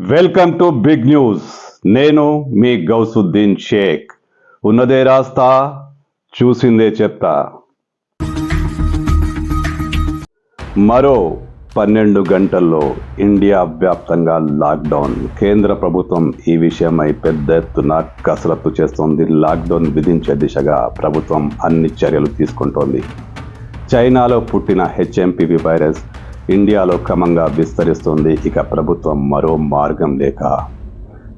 Welcome to big news నేను మీ గౌసుద్దీన్ షేక్. ఉన్నదే రాస్తా చూసిందే చెప్తా. మరో పన్నెండు గంటల్లో ఇండియా వ్యాప్తంగా లాక్డౌన్. కేంద్ర ప్రభుత్వం ఈ విషయమై పెద్ద ఎత్తున కసరత్తు చేస్తోంది. లాక్డౌన్ విధించే దిశగా ప్రభుత్వం అన్ని చర్యలు తీసుకుంటోంది. చైనాలో పుట్టిన హెచ్ఎంపివి వైరస్ ఇండియాలో క్రమంగా విస్తరిస్తుంది. ఇక ప్రభుత్వం మరో మార్గం లేక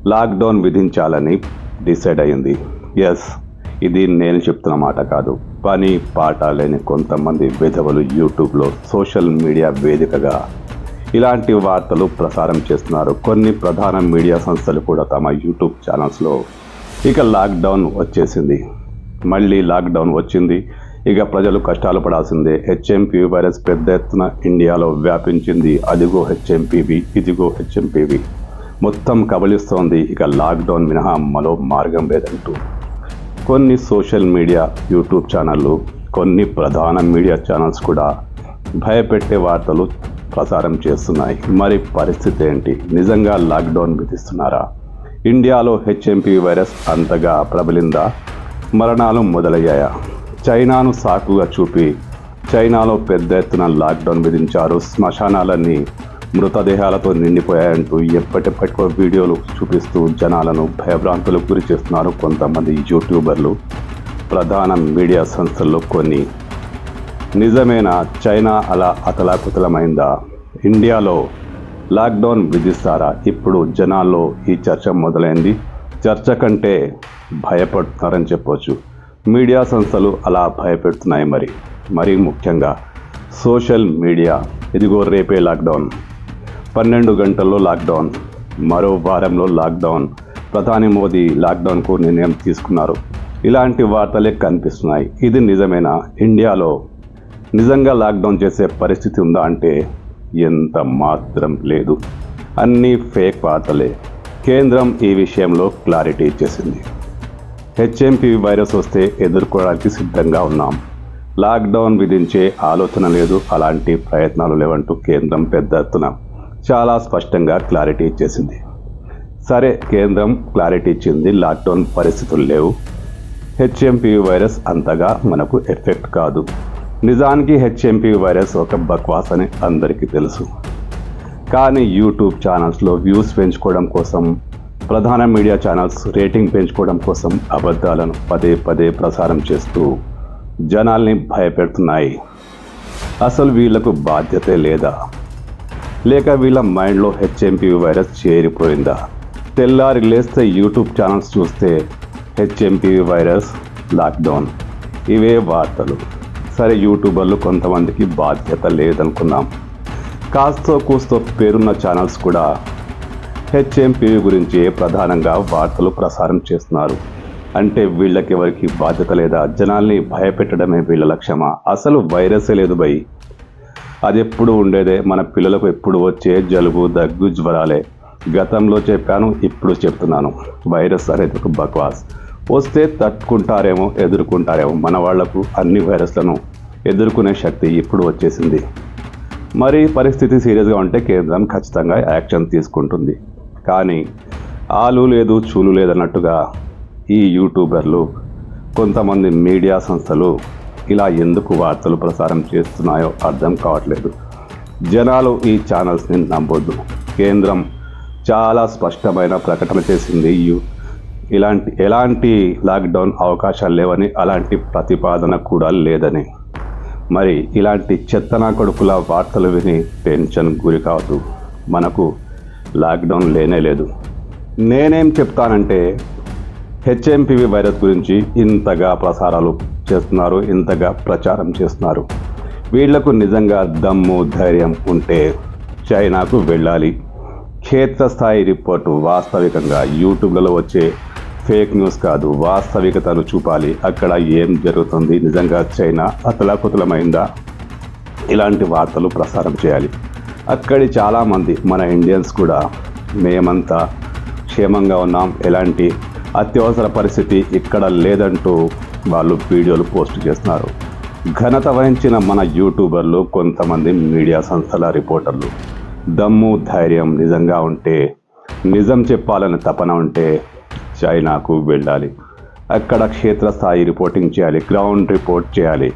లాక్డౌన్ విధించాలని డిసైడ్ అయింది. ఎస్ ఇది నేను చెప్తున్న మాట కాదు. పని పాట లేని కొంతమంది విధవలు యూట్యూబ్లో సోషల్ మీడియా వేదికగా ఇలాంటి వార్తలు ప్రసారం చేస్తున్నారు. కొన్ని ప్రధాన మీడియా సంస్థలు కూడా తమ యూట్యూబ్ ఛానల్స్లో ఇక లాక్డౌన్ వచ్చేసింది. మళ్ళీ లాక్డౌన్ వచ్చింది. ఇక ప్రజలు కష్టాలు పడాల్సిందే. హెచ్ఎంపీ వైరస్ పెద్ద ఎత్తున ఇండియాలో వ్యాపించింది. అదిగో హెచ్ఎంపీవి ఇదిగో హెచ్ఎంపీవి. మొత్తం కబలిస్తోంది ఇక లాక్డౌన్ మినహా మరో మార్గం లేదంటూ. కొన్ని సోషల్ మీడియా యూట్యూబ్ ఛానళ్ళు కొన్ని ప్రధాన మీడియా ఛానల్స్ కూడా భయపెట్టే వార్తలు ప్రసారం చేస్తున్నాయి. మరి పరిస్థితి ఏంటి? నిజంగా లాక్డౌన్ విధిస్తున్నారా? ఇండియాలో హెచ్ఎంపీ వైరస్ అంతగా ప్రబలిందా? మరణాలు మొదలయ్యాయా? చైనాను సాకుగా చూపి చైనాలో పెద్ద ఎత్తున లాక్డౌన్ విధించారు. శ్మశానాలన్నీ మృతదేహాలతో నిండిపోయాయంటూ ఎప్పటికో వీడియోలు చూపిస్తూ జనాలను భయభ్రాంతులకు గురి చేస్తున్నారు కొంతమంది యూట్యూబర్లు. ప్రధాన మీడియా సంస్థల్లో కొన్ని. నిజమేనా? చైనా అలా అతలాకుతలమైందా? ఇండియాలో లాక్డౌన్ విధిస్తారా? ఇప్పుడు జనాల్లో ఈ చర్చ మొదలైంది. చర్చ కంటే భయపడుతున్నారని చెప్పొచ్చు. మీడియా సంస్థలు అలా భయపెడుతున్నాయి మరి. మరీ ముఖ్యంగా సోషల్ మీడియా. ఇదిగో రేపే లాక్డౌన్. పన్నెండు గంటల్లో లాక్డౌన్. మరో వారంలో లాక్డౌన్. ప్రధాని మోదీ లాక్డౌన్కు నిర్ణయం తీసుకున్నారు. ఇలాంటి వార్తలే కనిపిస్తున్నాయి. ఇది నిజమేనా? ఇండియాలో నిజంగా లాక్డౌన్ చేసే పరిస్థితి ఉందా అంటే ఎంత మాత్రం లేదు. అన్నీ ఫేక్ వార్తలే. కేంద్రం ఈ విషయంలో క్లారిటీ ఇచ్చేసింది. హెచ్ఎంపీ వైరస్ వస్తే ఎదుర్కోవడానికి సిద్ధంగా ఉన్నాం. లాక్డౌన్ విధించే ఆలోచన లేదు. అలాంటి ప్రయత్నాలు లేవంటూ కేంద్రం పెద్ద ఎత్తున చాలా స్పష్టంగా క్లారిటీ ఇచ్చేసింది. సరే కేంద్రం క్లారిటీ ఇచ్చింది లాక్డౌన్ పరిస్థితులు లేవు. హెచ్ఎంపీ వైరస్ అంతగా మనకు ఎఫెక్ట్ కాదు. నిజానికి హెచ్ఎంపీ వైరస్ ఒక బక్వాస్ అని అందరికీ తెలుసు. కానీ యూట్యూబ్ ఛానల్స్లో వ్యూస్ పెంచుకోవడం కోసం ప్రధాన మీడియా ఛానల్స్ రేటింగ్ పెంచుకోవడం కోసం అబద్ధాలను పదే పదే ప్రసారం చేస్తూ జనాల్ని భయపెడుతున్నాయి. అసలు వీళ్ళకు బాధ్యతే లేదా? లేక వీళ్ళ మైండ్లో హెచ్ఎంపీ వైరస్ చేరిపోయిందా? తెల్లారి లేస్తే యూట్యూబ్ ఛానల్స్ చూస్తే హెచ్ఎంపీ వైరస్ లాక్డౌన్. ఇవే వార్తలు. సరే యూట్యూబర్లు కొంతమందికి బాధ్యత లేదనుకున్నాం. కాస్తో కూస్తో పేరున్న ఛానల్స్ కూడా హెచ్ఎంపీ గురించి ప్రధానంగా వార్తలు ప్రసారం చేస్తున్నారు. అంటే వీళ్ళకి ఎవరికి బాధ్యత లేదా జనాల్ని భయపెట్టడమే వీళ్ళ లక్ష్యమా? అసలు వైరసే లేదు భయ్ అది ఎప్పుడు ఉండేదే? మన పిల్లలకు ఎప్పుడు వచ్చే జలుబు దగ్గు జ్వరాలే. గతంలో చెప్పాను ఇప్పుడు చెప్తున్నాను. వైరస్ అనేది ఒక బక్వాస్. వస్తే తట్టుకుంటారేమో ఎదుర్కొంటారేమో మన వాళ్ళకు అన్ని వైరస్లను ఎదుర్కొనే శక్తి ఇప్పుడు వచ్చేసింది. మరి పరిస్థితి సీరియస్గా ఉంటే కేంద్రం ఖచ్చితంగా యాక్షన్ తీసుకుంటుంది. కానీ ఆలు లేదు చూలు లేదన్నట్టుగా ఈ యూట్యూబర్లు కొంతమంది మీడియా సంస్థలు ఇలా ఎందుకు వార్తలు ప్రసారం చేస్తున్నాయో అర్థం కావట్లేదు. జనాలు ఈ ఛానల్స్ని నమ్మొద్దు. కేంద్రం చాలా స్పష్టమైన ప్రకటన చేసింది. ఇలాంటి ఎలాంటి లాక్డౌన్ అవకాశాలు లేవని అలాంటి ప్రతిపాదన కూడా లేదని. మరి ఇలాంటి చెత్తనా కొడుకుల వార్తలు విని టెన్షన్ గురి కావద్దు. మనకు లాక్డౌన్ లేనే లేదు. నేనేం చెప్తానంటే హెచ్ఎంపివి వైరస్ గురించి ఇంతగా ప్రసారాలు చేస్తున్నారు ఇంతగా ప్రచారం చేస్తున్నారు. వీళ్ళకు నిజంగా దమ్ము ధైర్యం ఉంటే చైనాకు వెళ్ళాలి. క్షేత్రస్థాయి రిపోర్టు వాస్తవికంగా యూట్యూబ్లలో వచ్చే ఫేక్ న్యూస్ కాదు వాస్తవికతను చూపాలి. అక్కడ ఏం జరుగుతుంది? నిజంగా చైనా అతలాకుతలమైందా? ఇలాంటి వార్తలు ప్రసారం చేయాలి. అక్కడి చాలామంది మన ఇండియన్స్ కూడా మేమంతా క్షేమంగా ఉన్నాం. ఎలాంటి అత్యవసర పరిస్థితి ఇక్కడ లేదంటూ వాళ్ళు వీడియోలు పోస్ట్ చేస్తున్నారు. ఘనత వహించిన మన యూట్యూబర్లు కొంతమంది మీడియా సంస్థల రిపోర్టర్లు దమ్ము ధైర్యం నిజంగా ఉంటే నిజం చెప్పాలని తపన ఉంటే చైనాకు వెళ్ళాలి. అక్కడ క్షేత్రస్థాయి రిపోర్టింగ్ చేయాలి గ్రౌండ్ రిపోర్ట్ చేయాలి.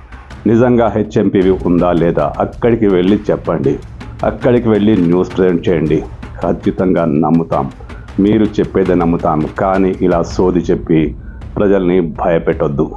నిజంగా హెచ్ఎంపీవి ఉందా లేదా అక్కడికి వెళ్ళి చెప్పండి. అక్కడికి వెళ్ళి న్యూస్ ప్రజెంట్ చేయండి. ఖచ్చితంగా నమ్ముతాం. మీరు చెప్పేదే నమ్ముతాం. కానీ ఇలా సోది చెప్పి ప్రజల్ని భయపెట్టొద్దు.